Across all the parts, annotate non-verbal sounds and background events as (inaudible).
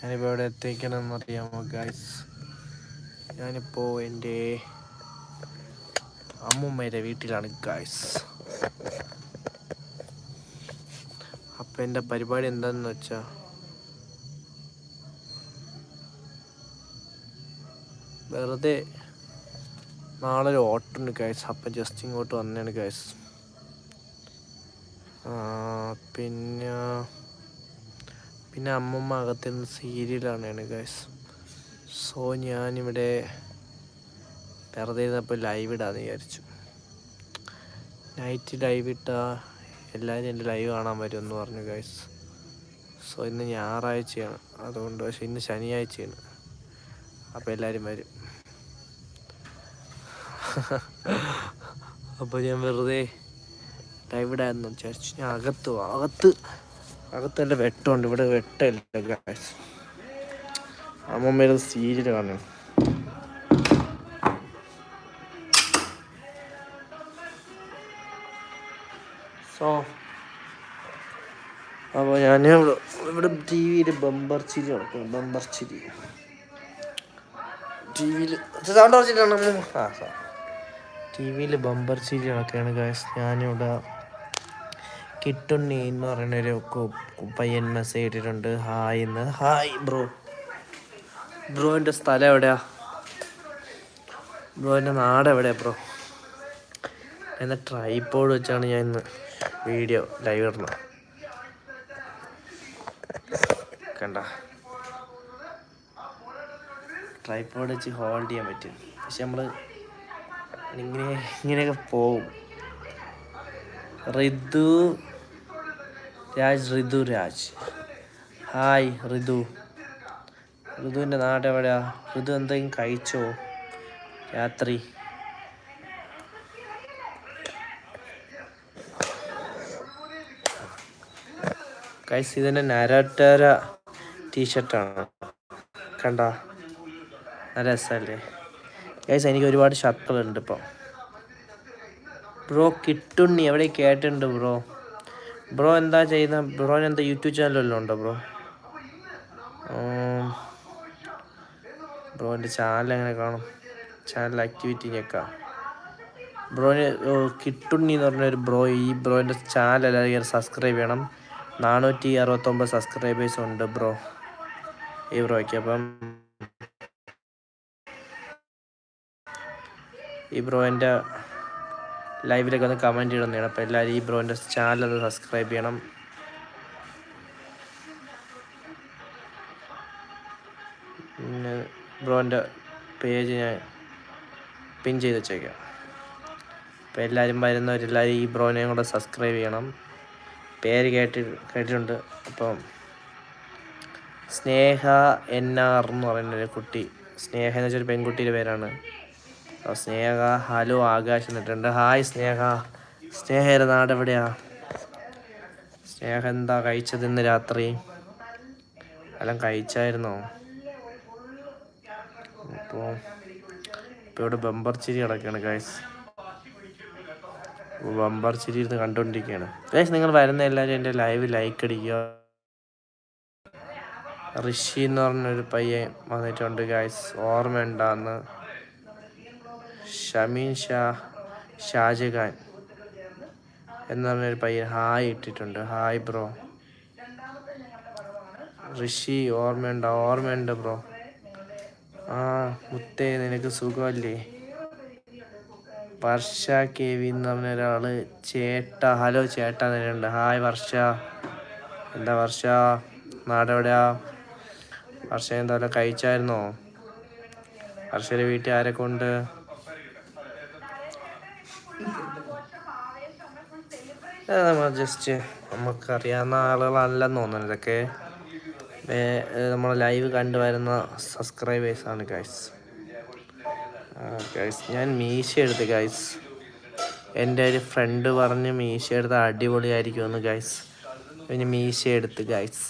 ഞാനിപ്പോൾ എവിടെ എത്തിക്കണമെന്ന് അറിയാമോ ഗൈസ് ഞാനിപ്പോൾ എന്റെ അമ്മുമ്മയുടെ വീട്ടിലാണ് ഗൈസ് അപ്പം എന്റെ പരിപാടി എന്താണെന്ന് വെച്ചാൽ വെറുതെ നാളെ ഒരു ഓട്ടുണ്ട് ഗൈസ് അപ്പം ജസ്റ്റ് ഇങ്ങോട്ട് വന്നതാണ് ഗൈസ് പിന്നെ പിന്നെ അമ്മമ്മ അകത്തിരുന്ന് സീരിയലാണ് ഗൈസ് സോ ഞാനിവിടെ വെറുതെ ഇരുന്നപ്പോൾ ലൈവ് ഇടാന്ന് വിചാരിച്ചു. നൈറ്റ് ലൈവ് ഇട്ടാൽ എല്ലാവരും എന്റെ ലൈവ് കാണാൻ വരുമെന്ന് പറഞ്ഞു ഗൈസ് സോ ഇന്ന് ഞായറാഴ്ചയാണ്. അതുകൊണ്ട് പക്ഷേ ഇന്ന് ശനിയാഴ്ചയാണ്. അപ്പോൾ എല്ലാവരും വരും. അപ്പോൾ ഞാൻ വെറുതെ ലൈവ് ഇടാമെന്ന് വിചാരിച്ചു. ഞാൻ അകത്ത് അകത്ത് അകത്ത് നല്ല വെട്ടമുണ്ട് ഇവിടെ വെട്ടമില്ല ഗൈസ് അമ്മമ്മയുടെ സീരിയൽ കാണണം സോ അപ്പോൾ ഞാൻ ഇവിടെ ഇവിടെ ടി വിയിൽ ബമ്പർ ചിരി നടക്കും. ബമ്പർ ചിരി. ടി വിയിൽ ആ ടി വിയിൽ ബമ്പർ ചിരി നടക്കുകയാണ് ഗായസ് ഞാനിവിടെ കിട്ടുണ്ണി എന്ന് പറയണൊരു പയ്യൻ മെസ്സേജ് ഇട്ടിട്ടുണ്ട്. ഹായ് എന്ന്. ഹായ് ബ്രോ ബ്രോന്റെ സ്ഥലം എവിടെയാ? ബ്രോന്റെ നാട് എവിടെയാ ബ്രോ എന്ന ട്രൈപ്പോഡ് വെച്ചാണ് ഞാൻ ഇന്ന് വീഡിയോ ലൈവ് ഇടുന്നത്. കണ്ട. ട്രൈപ്പോഡ് വെച്ച് ഹോൾഡ് ചെയ്യാൻ പറ്റും. പക്ഷെ നമ്മൾ ഇങ്ങനെ ഇങ്ങനെയൊക്കെ പോവും. ഋതു രാജ് ഋതു രാജ്. ഹായ് ഋതു ഋതുവിന്റെ നാട് എവിടെയാ? ഋതു എന്തെങ്കിലും കഴിച്ചോ? രാത്രി. കൈസ് ഇതിന്റെ നരട്ടര ടീഷർട്ടാണ് കണ്ട? നല്ല രസമല്ലേ? എനിക്ക് ഒരുപാട് ഷർട്ടുകളുണ്ട് ഇപ്പോൾ ബ്രോ കിട്ടുണ്ണി. എവിടെ കേട്ടിട്ടുണ്ട് ബ്രോ ബ്രോ എന്താ ചെയ്യുന്ന? ബ്രോന് എന്താ യൂട്യൂബ് ചാനൽ വല്ലതും ഉണ്ടോ ബ്രോ? ബ്രോന്റെ ചാനൽ എങ്ങനെ കാണും? ചാനൽ ആക്ടിവിറ്റി ഞെക്കാം ബ്രോന് കിട്ടുണ്ണി എന്ന് പറഞ്ഞ ഒരു ബ്രോ ഈ ബ്രോന്റെ ചാനൽ എല്ലാവരും സബ്സ്ക്രൈബ് ചെയ്യണം. നാനൂറ്റി അറുപത്തൊമ്പത് സബ്സ്ക്രൈബേഴ്സ് ഉണ്ട് ബ്രോ. ഈ ബ്രോയ്ക്ക് അപ്പം ഈ ബ്രോന്റെ ലൈവിലൊക്കെ ഒന്ന് കമന്റ് ഇടുന്നതാണ്. അപ്പോൾ എല്ലാവരും ഈ ബ്രോന്റെ ചാനൽ ഒന്ന് സബ്സ്ക്രൈബ് ചെയ്യണം. പിന്നെ ബ്രോന്റെ പേജ് ഞാൻ പിൻ ചെയ്ത് വെച്ചേക്കാം. അപ്പോൾ എല്ലാവരും വരുന്നവരെല്ലാവരും ഈ ബ്രോനെയും കൂടെ സബ്സ്ക്രൈബ് ചെയ്യണം. പേര് കേട്ടി കേട്ടിട്ടുണ്ട്. അപ്പം സ്നേഹ എൻ ആർ എന്ന് പറയുന്ന ഒരു കുട്ടി. സ്നേഹ എന്ന് വെച്ചൊരു പെൺകുട്ടിയുടെ പേരാണ്. സ്നേഹ ഹലോ ആകാശ് എന്നിട്ടുണ്ട്. ഹായ് സ്നേഹ. സ്നേഹയുടെ നാട് എവിടെയാ? സ്നേഹ എന്താ കഴിച്ചത് ഇന്ന് രാത്രി? എല്ലാം കഴിച്ചായിരുന്നോ? അപ്പോൾ ഇപ്പോൾ ഇവിടെ ബമ്പർ ചിരി കിടക്കുകയാണ് ഗൈസ് ബമ്പർ ചിരി ഇരുന്ന് കണ്ടുകൊണ്ടിരിക്കുകയാണ് ഗൈസ് നിങ്ങൾ വരുന്ന എല്ലാവരും എന്റെ ലൈവ് ലൈക്ക് അടിക്കുക. ഋഷി എന്ന് പറഞ്ഞൊരു പയ്യൻ വന്നിട്ടുണ്ട് ഗൈസ് ഓർമ്മയുണ്ടാന്ന്. ഷമീൻ ഷാ ഷാജഹാൻ എന്ന് പറഞ്ഞൊരു പയ്യൻ ഹായ് ഇട്ടിട്ടുണ്ട്. Hi bro. ഋഷി ഓർമ്മയുണ്ടോ? ഓർമ്മയുണ്ട് ബ്രോ. ആ മുത്തേ നിനക്ക് സുഖമല്ലേ? വർഷ കെ വി എന്ന് പറഞ്ഞ ഒരാൾ ചേട്ട ഹലോ ചേട്ട നിന്നുണ്ട് ഹായ് വർഷ. എന്താ വർഷ? നാടെവിടെയാ? വർഷ എന്താ കഴിച്ചായിരുന്നോ? വർഷയുടെ വീട്ടിൽ ആരൊക്കെ ഉണ്ട്? നമ്മൾ ജസ്റ്റ് നമുക്കറിയാവുന്ന ആളുകളല്ലെന്ന് തോന്നുന്നു ഇതൊക്കെ. നമ്മൾ ലൈവ് കണ്ടുവരുന്ന സബ്സ്ക്രൈബേഴ്സാണ് ഗൈസ് ഗൈസ് ഞാൻ മീശ എടുത്ത് ഗൈസ് എന്റെ ഒരു ഫ്രണ്ട് പറഞ്ഞ് മീശ എടുത്ത് അടിപൊളിയായിരിക്കുമെന്ന് ഗൈസ് പിന്നെ മീശ എടുത്ത് ഗൈസ്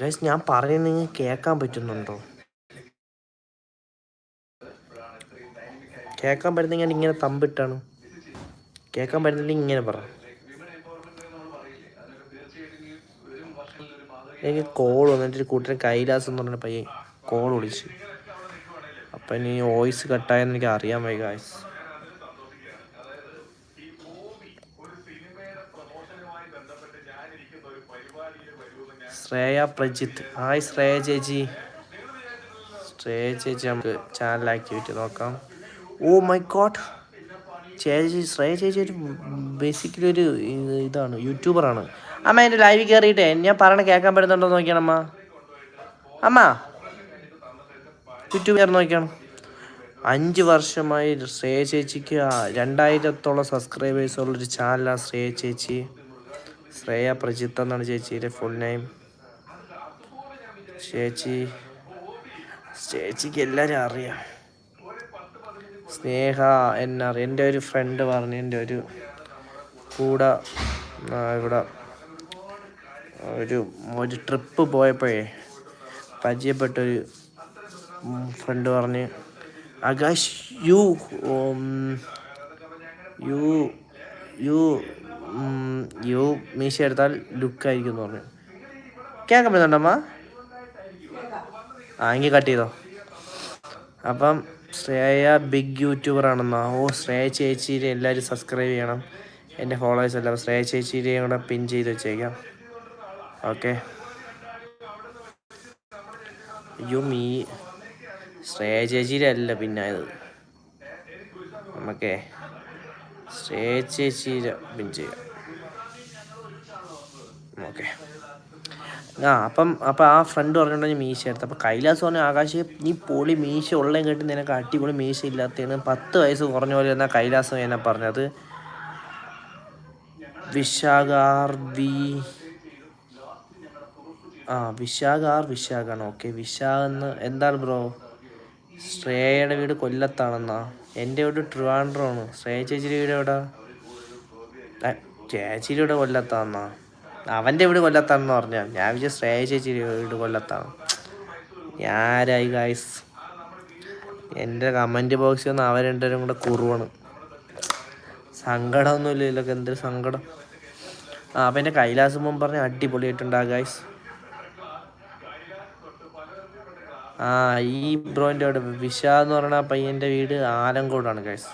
ഗൈസ് ഞാൻ പറയുന്നത് കേൾക്കാൻ പറ്റുന്നുണ്ടോ? കേൾക്കാൻ പറ്റുന്നെങ്കിൽ ഇങ്ങനെ തമ്പിട്ടാണ്. കേൾക്കാൻ പറ്റുന്നില്ലെങ്കിൽ ഇങ്ങനെ പറ. എനിക്ക് കോൾ വന്നിട്ട് കൂട്ടൻ കൈലാസ് എന്ന് പറഞ്ഞ പയ്യൻ കോൾ വിളിച്ച്. അപ്പം ഇനി വോയിസ് കട്ടായെന്ന് എനിക്ക് അറിയാൻ വൈകി ഗായ്സ് ശ്രേയ പ്രജിത്ത്. ഹായ് ശ്രേയ ചേച്ചി. ശ്രേയ ചേച്ചി നമുക്ക് ചാനൽ ആക്ടിവിറ്റി നോക്കാം. ഓ മൈ ഗോഡ് ചേച്ചി ശ്രേയ ചേച്ചി ഒരു ബേസിക്കലി ഒരു ഇതാണ് യൂട്യൂബറാണ് അമ്മ എന്റെ ലൈവിൽ കയറിയിട്ടേ ഞാൻ പറയണ കേൾക്കാൻ പറ്റുന്നുണ്ടോ നോക്കിയാണ് അമ്മ? അമ്മ യൂട്യൂബ് കയറി നോക്കിയാണ്? അഞ്ച് വർഷമായി ശ്രേയ ചേച്ചിക്ക് രണ്ടായിരത്തോളം സബ്സ്ക്രൈബേഴ്സ് ഉള്ളൊരു ചാനലാണ് ശ്രേയ ചേച്ചി. ശ്രേയ പ്രജിത്ത് എന്നാണ് ചേച്ചിയുടെ ഫുൾ നെയിം ചേച്ചി ചേച്ചിക്ക് എല്ലാവരും അറിയാം. സ്നേഹ എന്നാർ എന്റെ ഒരു ഫ്രണ്ട് പറഞ്ഞു എന്റെ ഒരു കൂടെ ഇവിടെ ഒരു ഒരു ട്രിപ്പ് പോയപ്പോഴേ പരിചയപ്പെട്ടൊരു ഫ്രണ്ട് പറഞ്ഞ് Akash you you you you മീശ എടുത്താൽ ലുക്കായിരിക്കും എന്ന് പറഞ്ഞു. കേൾക്കാൻ പറ്റുന്നുണ്ടമ്മ ആ എങ്കിൽ കട്ട് ചെയ്തോ. അപ്പം ശ്രേയ ബിഗ് യൂട്യൂബർ ആണെന്നാ. ഓ ശ്രേയ ചേച്ചിയുടെ എല്ലാവരും സബ്സ്ക്രൈബ് ചെയ്യണം. എന്റെ ഫോളോവേഴ്സ് എല്ലാം ശ്രേയ ചേച്ചിയുടെയും കൂടെ പിൻ ചെയ്ത് വെച്ചേക്കാം. ഓക്കെ അയ്യോ മീ. ശ്രേയ ചേച്ചിയുടെ അല്ല പിന്നായത്. നമുക്കേ ശ്രേയ ചേച്ചിയുടെ പിൻ ചെയ്യാം. ഓക്കെ ആ അപ്പം അപ്പം ആ ഫ്രണ്ട് പറഞ്ഞിട്ടുണ്ടെങ്കിൽ മീശ എടുത്ത്. അപ്പം കൈലാസ് പറഞ്ഞു ആകാശ് നീ പൊളി മീശ ഉള്ളതും കേട്ട് നിനക്ക് അടിപൊളി മീശ ഇല്ലാത്തതാണ് പത്ത് വയസ്സ് കുറഞ്ഞ പോലെ എന്നാ കൈലാസ് എന്നെ പറഞ്ഞത്. വിശാഖാർ വി ആ വിശാഖാർ വിശാഖാണ്. ഓക്കെ വിശാഖ് എന്ന് എന്താണ് ബ്രോ? ശ്രേയയുടെ വീട് കൊല്ലത്താണെന്നാ? എന്റെ വീട് ട്രിവാൻഡ്രമാണ്. ശ്രേയ ചേച്ചിയുടെ വീട് എവിടാ? ചേച്ചിയുടെ വീട് കൊല്ലത്താന്നാ. അവന്റെ വീട് കൊല്ലത്താണെന്ന് പറഞ്ഞാൽ ഞാൻ വിചാരിച്ച ശ്രേയ ചേച്ചി വീട് കൊല്ലത്താണ്. ഞാരായി ഗായ്സ് എന്റെ കമന്റ് ബോക്സിൽ നിന്ന് അവർ രണ്ടുപേരും കൂടെ കുറുവാണ്. സങ്കടമൊന്നുമില്ല ഇതിലൊക്കെ എന്തൊരു സങ്കടം. ആ അപ്പം എന്റെ കൈലാസം മുമ്പ് പറഞ്ഞ ആ ഗായ്സ് ആ ഈ ബ്രോന്റെ അവിടെ വിശ എന്ന് പറയുന്ന പയ്യന്റെ വീട് ആലങ്കോടാണ് ഗൈസ്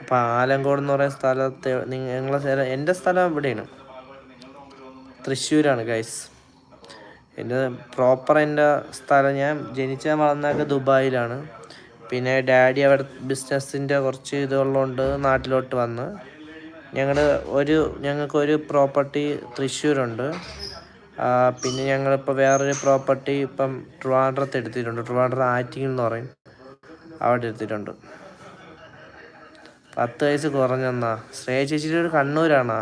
അപ്പോൾ ആലങ്കോട് എന്ന് പറയുന്ന സ്ഥലത്തെ നിങ്ങളെ എന്റെ സ്ഥലം ഇവിടെയാണ്. തൃശ്ശൂരാണ് ഗൈസ് എന്റെ പ്രോപ്പർ എന്റെ സ്ഥലം ഞാൻ ജനിച്ച വളർന്നൊക്കെ ദുബായിലാണ്. പിന്നെ ഡാഡി അവിടെ ബിസിനസ്സിന്റെ കുറച്ച് ഇതുള്ളതുകൊണ്ട് നാട്ടിലോട്ട് വന്ന്. ഞങ്ങൾ ഒരു ഞങ്ങൾക്കൊരു പ്രോപ്പർട്ടി തൃശ്ശൂരുണ്ട്. പിന്നെ ഞങ്ങളിപ്പോൾ വേറൊരു പ്രോപ്പർട്ടി ഇപ്പം ട്രിവാൻഡ്രത്ത് എടുത്തിട്ടുണ്ട്. ട്രിവാൻഡ്രം ആറ്റിങ് എന്ന് പറയും. അവിടെ എടുത്തിട്ടുണ്ട്. പത്ത് വയസ്സ് കുറഞ്ഞെന്നാ. ശ്രേയ ചേച്ചിയുടെ ഒരു കണ്ണൂരാണോ.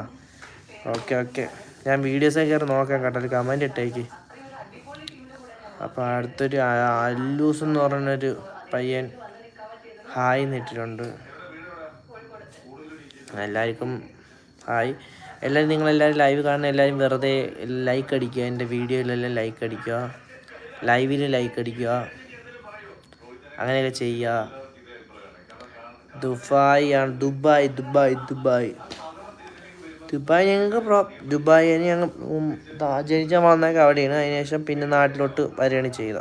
Okay okay. ഞാൻ വീഡിയോസൊക്കെ കയറി നോക്കാം കേട്ടോ ഒരു കമന്റ് ഇട്ടേക്ക്. അപ്പോൾ അടുത്തൊരു അല്ലൂസ് എന്ന് പറഞ്ഞൊരു പയ്യൻ ഹായ് എന്നിട്ടിട്ടുണ്ട് എല്ലാവർക്കും ഹായ്. എല്ലാവരും നിങ്ങളെല്ലാവരും ലൈവ് കാണുന്ന എല്ലാവരും വെറുതെ ലൈക്ക് അടിക്കുക എന്റെ വീഡിയോയിലെല്ലാം ലൈക്ക് അടിക്കുക ലൈവിൽ ലൈക്ക് അടിക്കുക അങ്ങനെയൊക്കെ ചെയ്യുക. ദുബായ് ആണ് ദുബായ് ദുബായ് ദുബായ്. ദുബായ് ഞങ്ങൾക്ക് പ്രോ ദുബായ് ഞങ്ങൾ ജനിച്ച വന്നൊക്കെ അവിടെയാണ്. അതിനുശേഷം പിന്നെ നാട്ടിലോട്ട് വരികയാണ് ചെയ്ത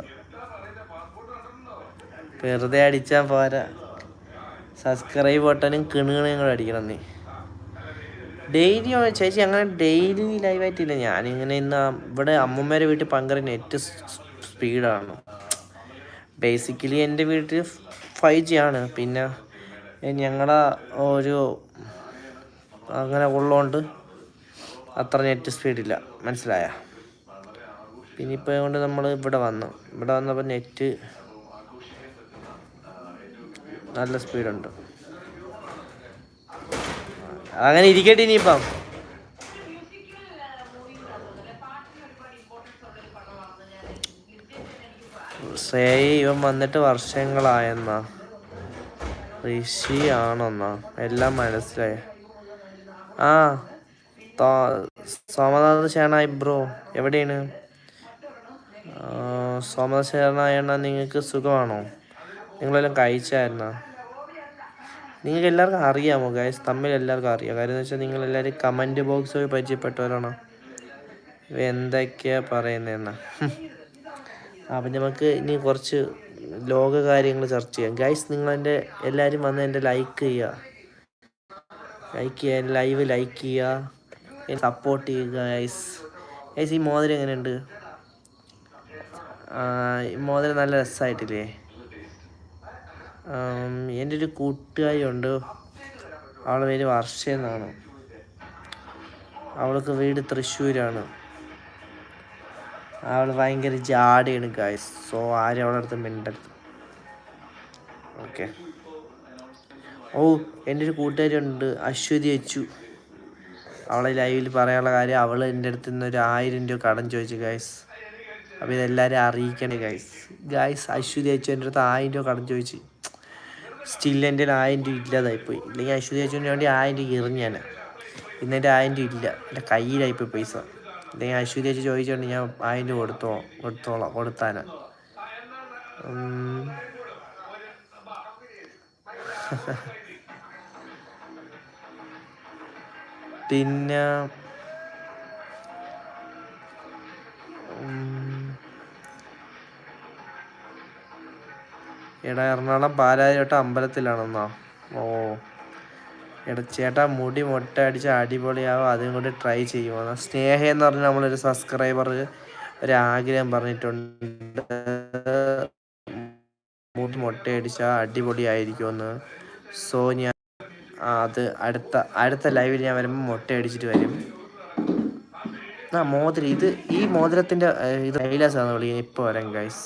വെറുതെ അടിച്ചാൽ പോരാ. സബ്സ്ക്രൈബ് ബട്ടനും കിണുകിണും കൂടെ അടിക്കണം നീ ഡെയിലി ചേച്ചി അങ്ങനെ ഡെയിലി ലൈവായിട്ടില്ല ഞാനിങ്ങനെ ഇന്ന് ഇവിടെ അമ്മമ്മേരെ വീട്ടിൽ ഭയങ്കര നെറ്റ് സ്പീഡാണ്. ബേസിക്കലി എന്റെ വീട്ടിൽ ഫൈവ് ജി ആണ്. പിന്നെ ഞങ്ങളുടെ ഒരു അങ്ങനെ ഉള്ളതുകൊണ്ട് അത്ര നെറ്റ് സ്പീഡില്ല മനസ്സിലായ? പിന്നെ ഇപ്പോൾ കൊണ്ട് നമ്മൾ ഇവിടെ വന്നു. ഇവിടെ വന്നപ്പോൾ നെറ്റ് നല്ല സ്പീഡുണ്ട് അങ്ങനെ ഇരിക്കട്ടെ ഇനിയിപ്പം. ശ്രേയ ഇവൻ വന്നിട്ട് വർഷങ്ങളായെന്നാ. ഋഷി ആണെന്നാ. എല്ലാം മനസ്സിലായി. ആ സോമനാഥ ശരണായി ബ്രോ. എവിടെയാണ്? സോമനാഥ ശരണായണ നിങ്ങൾക്ക് സുഖമാണോ? നിങ്ങളെല്ലാം കഴിച്ചായിരുന്നോ? നിങ്ങൾക്ക് എല്ലാവർക്കും അറിയാമോ ഗൈസ് തമ്മിൽ എല്ലാവർക്കും അറിയാം. കാര്യം എന്ന് വെച്ചാൽ നിങ്ങൾ എല്ലാവരും കമന്റ് ബോക്സ് വഴി പരിചയപ്പെട്ടവരാണോ. ഇവ എന്തൊക്കെയാ പറയുന്നതെന്ന? അപ്പം നമുക്ക് ഇനി കുറച്ച് ലോക കാര്യങ്ങൾ ചർച്ച ചെയ്യാം. ഗൈസ് നിങ്ങളെന്റെ എല്ലാവരും വന്ന് എന്റെ ലൈക്ക് ചെയ്യുക. ലൈക്ക് ചെയ്യുക ലൈവ് ലൈക്ക് ചെയ്യുക സപ്പോർട്ട് ചെയ്യുക ഐസ് ഐസ് ഈ മോതിരം എങ്ങനെയുണ്ട്? ഈ മോതിരം നല്ല രസമായിട്ടില്ലേ? എന്റെ ഒരു കൂട്ടുകാരി ഉണ്ട്. അവളുടെ പേര് വർഷ എന്നാണ്. അവൾക്ക് വീട് തൃശ്ശൂരാണ്. അവൾ ഭയങ്കര ജാടിയാണ് ഗായ്സ് സോ ആരും അവളുടെ അടുത്ത് മിണ്ടരുത്. ഓക്കെ ഓ എന്റെ ഒരു കൂട്ടുകാരി ഉണ്ട് അശ്വതി അച്ചു. അവളെ ലൈവിൽ പറയാനുള്ള കാര്യം അവൾ എന്റെ അടുത്ത് നിന്ന് ഒരു ആയിരം രൂപ കടം ചോദിച്ചു ഗായ്സ് അപ്പോൾ ഇതെല്ലാവരും അറിയിക്കണേ ഗായ്സ് ഗായ്സ് അശ്വതി അച്ചു എന്റെ അടുത്ത് ആയിരം രൂപ കടം ചോദിച്ചു. സ്റ്റിൽ എന്റെ ആയിരം രൂപ ഇല്ലാതായിപ്പോയി. ഇല്ലെങ്കിൽ അശ്വതി അച്ചുവിന് വേണ്ടി ആയിരം രൂപ എറിഞ്ഞാൽ ഇന്ന് എന്റെ ആയിരം രൂപ ഇല്ല. എന്റെ കയ്യിലായിപ്പോയി പൈസ. ഇല്ലെങ്കിൽ അശ്വതി അച്ചു ചോദിച്ചുകൊണ്ട് ഞാൻ ആയിരം രൂപ കൊടുത്തോ കൊടുത്തോളാം കൊടുത്താനാ. (laughs) പിന്നെ എടാ എറണാകുളം പാലാരിവട്ട അമ്പലത്തിലാണെന്നോ? ഓ എടാ ചേട്ടാ മുടി മുട്ട അടിച്ച് അടിപൊളിയാവും. അതും കൂടി ട്രൈ ചെയ്യുമോ? സ്നേഹ എന്ന് പറഞ്ഞ നമ്മളൊരു സബ്സ്ക്രൈബർ ഒരു ആഗ്രഹം പറഞ്ഞിട്ടുണ്ട്. മുടി മൊട്ടയടിച്ചാൽ അടിപൊളിയായിരിക്കുമെന്ന്. സോ ഞാൻ അത് അടുത്ത അടുത്ത ലൈവിൽ ഞാൻ വരുമ്പോൾ മുട്ട അടിച്ചിട്ട് വരും. ആ മോതിരം ഇത് ഈ മോതിരത്തിന്റെ ഇത് കൈലാസാന്ന് വിളിക്കുന്നത് ഇപ്പോൾ വരാം ഗൈസ്